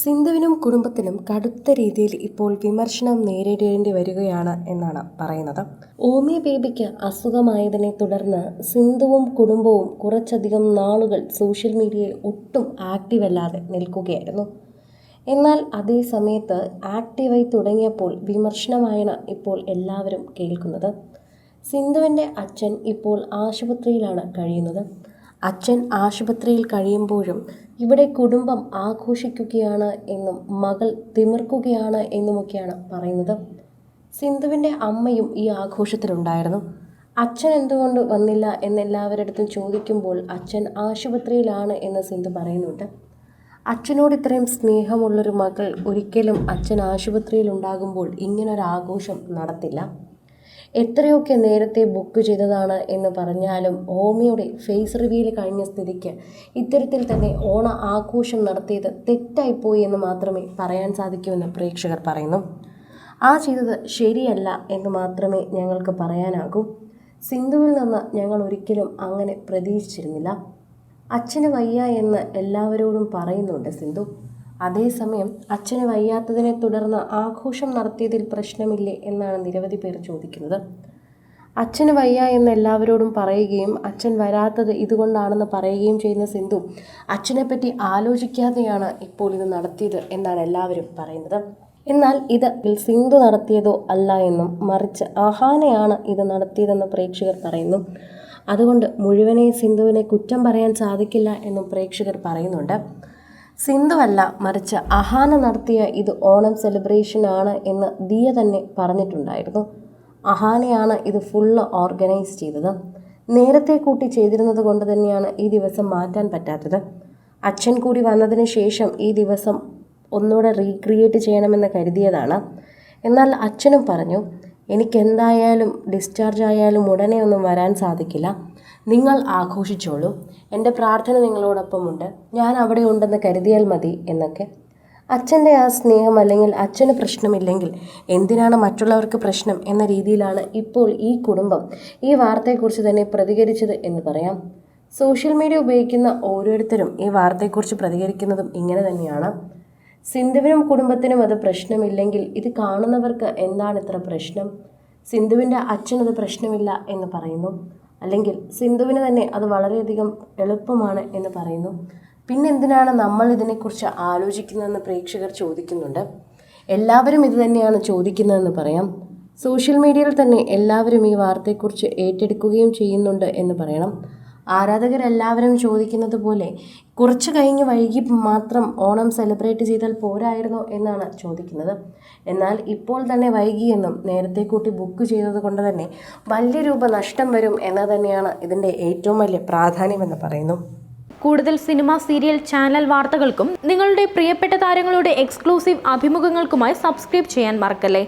സിന്ധുവിനും കുടുംബത്തിനും കടുത്ത രീതിയിൽ ഇപ്പോൾ വിമർശനം നേരിടേണ്ടി വരികയാണ് എന്നാണ് പറയുന്നത്. ഓമി ബേബിക്ക് അസുഖമായതിനെ തുടർന്ന് സിന്ധുവും കുടുംബവും കുറച്ചധികം നാളുകൾ സോഷ്യൽ മീഡിയയിൽ ഒട്ടും ആക്റ്റീവ് അല്ലാതെ നിൽക്കുകയായിരുന്നു. എന്നാൽ അതേ സമയത്ത് ആക്റ്റീവായി തുടങ്ങിയപ്പോൾ വിമർശനമായാണ് ഇപ്പോൾ എല്ലാവരും കേൾക്കുന്നത്. സിന്ധുവിന്റെ അച്ഛൻ ഇപ്പോൾ ആശുപത്രിയിലാണ് കഴിയുന്നത്. അച്ഛൻ ആശുപത്രിയിൽ കഴിയുമ്പോഴും ഇവിടെ കുടുംബം ആഘോഷിക്കുകയാണ് എന്നും മകൾ തിമിർക്കുകയാണ് എന്നുമൊക്കെയാണ് പറയുന്നത്. സിന്ധുവിന്റെ അമ്മയും ഈ ആഘോഷത്തിലുണ്ടായിരുന്നു. അച്ഛൻ എന്തുകൊണ്ട് വന്നില്ല എന്നെല്ലാവരുടെ അടുത്തും ചോദിക്കുമ്പോൾ അച്ഛൻ ആശുപത്രിയിലാണ് എന്ന് സിന്ധു പറയുന്നുണ്ട്. അച്ഛനോട് ഇത്രയും സ്നേഹമുള്ളൊരു മകൾ ഒരിക്കലും അച്ഛൻ ആശുപത്രിയിൽ ഉണ്ടാകുമ്പോൾ ഇങ്ങനൊരാഘോഷം നടത്തില്ല. എത്രയൊക്കെ നേരത്തെ ബുക്ക് ചെയ്തതാണ് എന്ന് പറഞ്ഞാലും ഓമിയുടെ ഫേസ് റിവീൽ കഴിഞ്ഞ സ്ഥിതിക്ക് ഇത്തരത്തിൽ തന്നെ ഓണ ആഘോഷം നടത്തിയത് തെറ്റായിപ്പോയി എന്ന് മാത്രമേ പറയാൻ സാധിക്കൂ എന്ന് പ്രേക്ഷകർ പറയുന്നു. ആ ചെയ്തത് ശരിയല്ല എന്ന് മാത്രമേ ഞങ്ങൾക്ക് പറയാനാകൂ. സിന്ധുവിൽ നിന്ന് ഞങ്ങൾ ഒരിക്കലും അങ്ങനെ പ്രതീക്ഷിച്ചിരുന്നില്ല. അച്ഛന് വയ്യ എന്ന് എല്ലാവരോടും പറയുന്നുണ്ട് സിന്ധു. അതേസമയം അച്ഛന് വയ്യാത്തതിനെ തുടർന്ന് ആഘോഷം നടത്തിയതിൽ പ്രശ്നമില്ലേ എന്നാണ് നിരവധി പേർ ചോദിക്കുന്നത്. അച്ഛന് വയ്യ എന്ന് എല്ലാവരോടും പറയുകയും അച്ഛൻ വരാത്തത് ഇതുകൊണ്ടാണെന്ന് പറയുകയും ചെയ്യുന്ന സിന്ധു അച്ഛനെപ്പറ്റി ആലോചിക്കാതെയാണ് ഇപ്പോൾ ഇത് നടത്തിയത് എന്നാണ് എല്ലാവരും പറയുന്നത്. എന്നാൽ ഇത് സിന്ധു നടത്തിയതോ അല്ല എന്നും മറിച്ച് അഹാനയാണ് ഇത് നടത്തിയതെന്ന് പ്രേക്ഷകർ പറയുന്നു. അതുകൊണ്ട് മുഴുവനെ സിന്ധുവിനെ കുറ്റം പറയാൻ സാധിക്കില്ല എന്നും പ്രേക്ഷകർ പറയുന്നുണ്ട്. സിന്ധുവല്ല മറിച്ച് അഹാന നടത്തിയ ഇത് ഓണം സെലിബ്രേഷൻ ആണ് എന്ന് ദിയ തന്നെ പറഞ്ഞിട്ടുണ്ടായിരുന്നു. അഹാനയാണ് ഇത് ഫുള്ള് ഓർഗനൈസ് ചെയ്തത്. നേരത്തെ കൂട്ടി ചെയ്തിരുന്നത് കൊണ്ട് തന്നെയാണ് ഈ ദിവസം മാറ്റാൻ പറ്റാത്തത്. അച്ഛൻ കൂടി വന്നതിന് ശേഷം ഈ ദിവസം ഒന്നുകൂടെ റീക്രിയേറ്റ് ചെയ്യണമെന്ന് കരുതിയതാണ്. എന്നാൽ അച്ഛനും പറഞ്ഞു എനിക്കെന്തായാലും ഡിസ്ചാർജ് ആയാലും ഉടനെ ഒന്നും വരാൻ സാധിക്കില്ല. നിങ്ങൾ ആഘോഷിച്ചോളൂ. എന്റെ പ്രാർത്ഥന നിങ്ങളോടൊപ്പമുണ്ട്. ഞാൻ അവിടെ ഉണ്ടെന്ന് കരുതിയാൽ മതി എന്നൊക്കെ. അച്ഛന്റെ ആ സ്നേഹം അല്ലെങ്കിൽ അച്ഛന് പ്രശ്നമില്ലെങ്കിൽ എന്തിനാണ് മറ്റുള്ളവർക്ക് പ്രശ്നം എന്ന രീതിയിലാണ് ഇപ്പോൾ ഈ കുടുംബം ഈ വാർത്തയെക്കുറിച്ച് തന്നെ പ്രതികരിച്ചത് എന്ന് പറയാം. സോഷ്യൽ മീഡിയ ഉപയോഗിക്കുന്ന ഓരോരുത്തരും ഈ വാർത്തയെക്കുറിച്ച് പ്രതികരിക്കുന്നതും ഇങ്ങനെ തന്നെയാണ്. സിന്ധുവിനും കുടുംബത്തിനും അത് പ്രശ്നമില്ലെങ്കിൽ ഇത് കാണുന്നവർക്ക് എന്താണ് ഇത്ര പ്രശ്നം? സിന്ധുവിന്റെ അച്ഛനത് പ്രശ്നമില്ല എന്ന് പറയുന്നു. അല്ലെങ്കിൽ സിന്ധുവിന് തന്നെ അത് വളരെയധികം എളുപ്പമാണ് എന്ന് പറയുന്നു. പിന്നെന്തിനാണ് നമ്മൾ ഇതിനെക്കുറിച്ച് ആലോചിക്കുന്നതെന്ന് പ്രേക്ഷകർ ചോദിക്കുന്നുണ്ട്. എല്ലാവരും ഇത് തന്നെയാണ് ചോദിക്കുന്നതെന്ന് പറയാം. സോഷ്യൽ മീഡിയയിൽ തന്നെ എല്ലാവരും ഈ വാർത്തയെക്കുറിച്ച് ഏറ്റെടുക്കുകയും ചെയ്യുന്നുണ്ട് എന്ന് പറയണം. ആരാധകരെല്ലാവരും ചോദിക്കുന്നത് പോലെ കുറച്ച് കഴിഞ്ഞ് വൈകി മാത്രം ഓണം സെലിബ്രേറ്റ് ചെയ്താൽ പോരായിരുന്നോ എന്നാണ് ചോദിക്കുന്നത്. എന്നാൽ ഇപ്പോൾ തന്നെ വൈകിയെന്നും നേരത്തെ കൂട്ടി ബുക്ക് ചെയ്തത് കൊണ്ട് തന്നെ വലിയ രൂപ നഷ്ടം വരും എന്ന് തന്നെയാണ് ഇതിന്റെ ഏറ്റവും വലിയ പ്രാധാന്യമെന്ന് പറയുന്നു. കൂടുതൽ സിനിമ സീരിയൽ ചാനൽ വാർത്തകൾക്കും നിങ്ങളുടെ പ്രിയപ്പെട്ട താരങ്ങളുടെ എക്സ്ക്ലൂസീവ് അഭിമുഖങ്ങൾക്കുമായി സബ്സ്ക്രൈബ് ചെയ്യാൻ മറക്കല്ലേ?